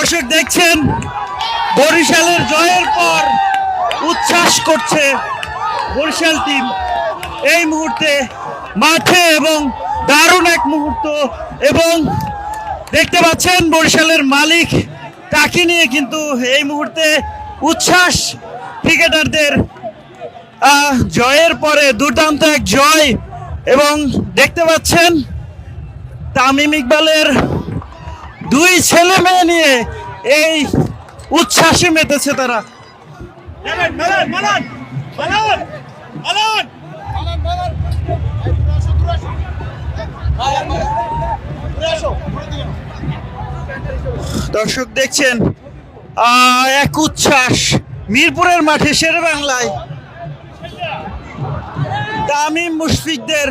দর্শক দেখছেন, বরিশালের জয়ের পর উচ্ছ্বাস করছে বরিশাল টিম। এই মুহূর্তে মাঠে এবং দারুণ এক মুহূর্ত এবং দেখতে পাচ্ছেন বরিশালের মালিক তাকে নিয়ে কিন্তু এই মুহূর্তে উচ্ছ্বাস ক্রিকেটারদের জয়ের পরে দুর্দান্ত এক জয় এবং দেখতে পাচ্ছেন তামিম ইকবালের দুই ছেলে মেয়ে নিয়ে এই উচ্ছ্বাসে মেতেছে তারা। দর্শক দেখছেন এক উচ্ছ্বাস মিরপুরের মাঠে শের বাংলায় তামিম মুশফিকদের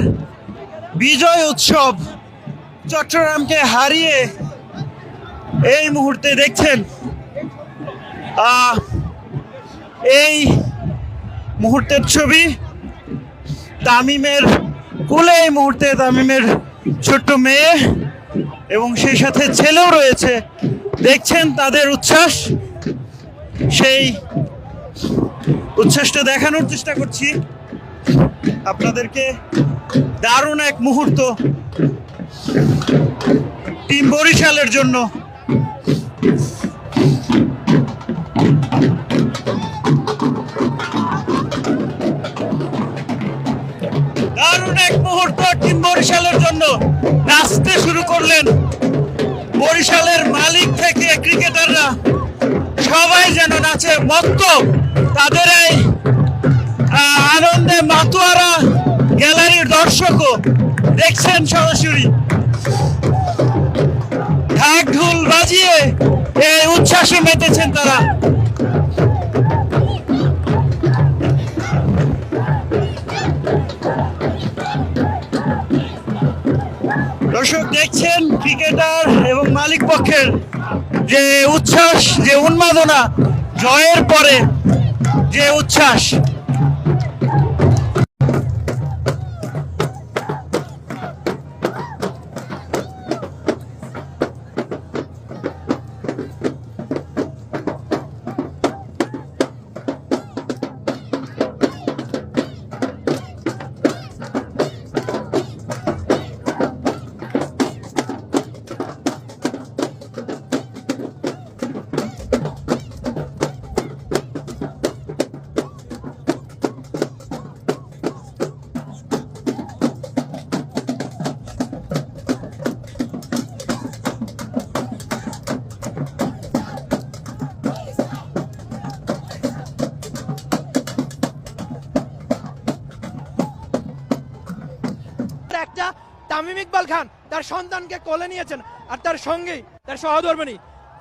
বিজয় উৎসব চট্টগ্রামকে হারিয়ে এই মুহূর্তে দেখছেন এই মুহূর্তের ছবি তামিমের কোলে, এই মুহূর্তে তামিমের ছোট্ট মেয়ে এবং সেই সাথে ছেলেও রয়েছে। দেখছেন তাদের উচ্ছ্বাস? সেই উচ্ছ্বাসটা দেখানোর চেষ্টা করছি। আপনাদেরকে দারুণ এক মুহূর্ত টিম বরিশালের জন্য দারুণ এক মুহূর্ত টিম বরিশালের জন্য। নাচতে শুরু করলেন। বরিশালের মালিক থেকে ক্রিকেটাররা। সবাই যেন নাচে মত্ত। তাদের এই আনন্দে মাতুয়ারা গ্যালারির দর্শকও দেখছেন সরাসরি। ঢাক ঢোল বাজিয়ে উচ্ছ্বাসে মেতেছেন তারা। দর্শক, দেখছেন ক্রিকেটার এবং মালিক পক্ষের যে উচ্ছ্বাস, যে উন্মাদনা, জয়ের পরে যে উচ্ছ্বাস। একটা তামিম ইকবাল খান তার সন্তানকে কোলে নিয়েছেন আর তার সঙ্গেই তার সহধর্মিনী,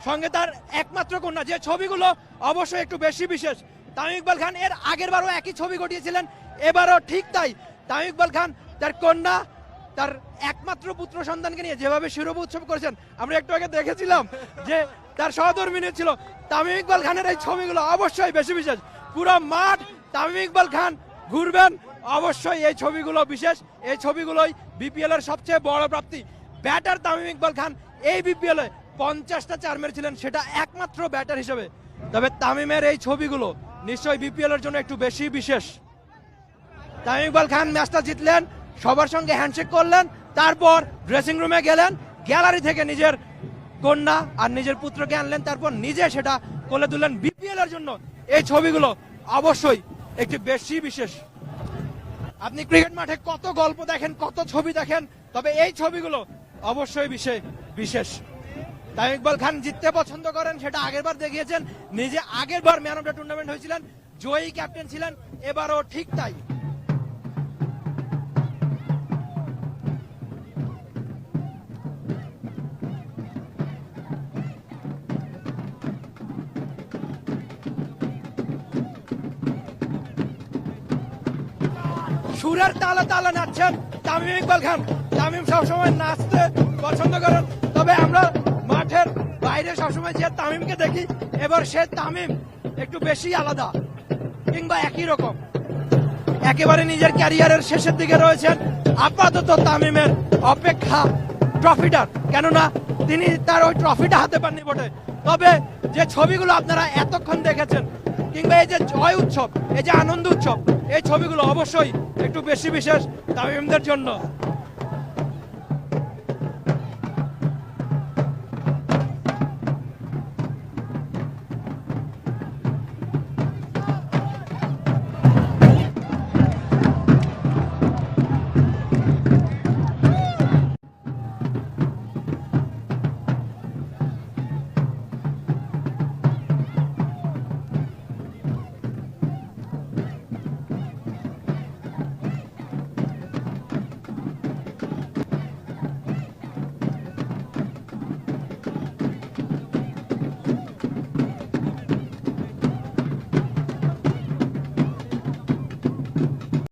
সঙ্গে তার একমাত্র কন্যা। যে ছবিগুলো অবশ্যই একটু বেশি বিশেষ, তামিম ইকবাল খান এর আগের বারও একই ছবি ঘটিয়েছিলেন এবারও ঠিক তাই। তামিম ইকবাল খান তার কন্যা, তার একমাত্র পুত্র সন্তানকে নিয়ে যেভাবে শিরোপ উৎসব করেছেন, আমরা একটু আগে দেখেছিলাম যে তার সহধর্মিনী ছিল। তামিম ইকবাল খানের এই ছবিগুলো অবশ্যই বেশি বিশেষ। পুরো মাঠ তামিম ইকবাল খান ঘুরবেন, অবশ্যই এই ছবিগুলো বিশেষ, এই ছবিগুলোই বিপিএল এর সবচেয়ে বড় প্রাপ্তি। ব্যাটার তামিম ইকবাল খান, এই বিপিএল পঞ্চাশটা চার মেরেছিলেন, সেটা একমাত্র ব্যাটার হিসেবে। তবে তামিমের এই ছবিগুলো নিশ্চয়ই বিপিএল এর জন্য একটু বেশি বিশেষ। তামিম ইকবাল খান ম্যাচটা জিতলেন, সবার সঙ্গে হ্যান্ডশেক করলেন, তারপর ড্রেসিং রুমে গেলেন, গ্যালারি থেকে নিজের কন্যা আর নিজের পুত্রকে আনলেন, তারপর নিজে সেটা কোলে তুললেন। বিপিএল এর জন্য এই ছবিগুলো অবশ্যই একটি বেশি বিশেষ। আপনি ক্রিকেট মাঠে কত গল্প দেখেন, কত ছবি দেখেন, তবে এই ছবিগুলো অবশ্যই বিশেষ বিশেষ। তামিম ইকবাল খান জিততে পছন্দ করেন, সেটা আগের বার দেখিয়েছেন। নিজে আগের বার ম্যান অফ দ্য টুর্নামেন্ট হয়েছিলেন, জয়ী ক্যাপ্টেন ছিলেন, এবারও ঠিক তাই। সুরের তালে তালে নাচছেন তামিম ইকবাল খান। তামিম সবসময় নাচতে পছন্দ করেন। তবে আমরা মাঠের বাইরে সবসময় যে তামিমকে দেখি, এবার সে তামিম একটু বেশি আলাদা কিংবা একই রকম। একেবারে নিজের ক্যারিয়ারের শেষের দিকে রয়েছেন আপাতত তামিমের অপেক্ষা ট্রফিটার কেননা তিনি তার ওই ট্রফিটা হাতে পাননি বটে। তবে যে ছবিগুলো আপনারা এতক্ষণ দেখেছেন, কিংবা এই যে জয় উৎসব, এই যে আনন্দ উৎসব এই ছবিগুলো অবশ্যই একটু বেশি বিশেষ তামিমদের জন্য।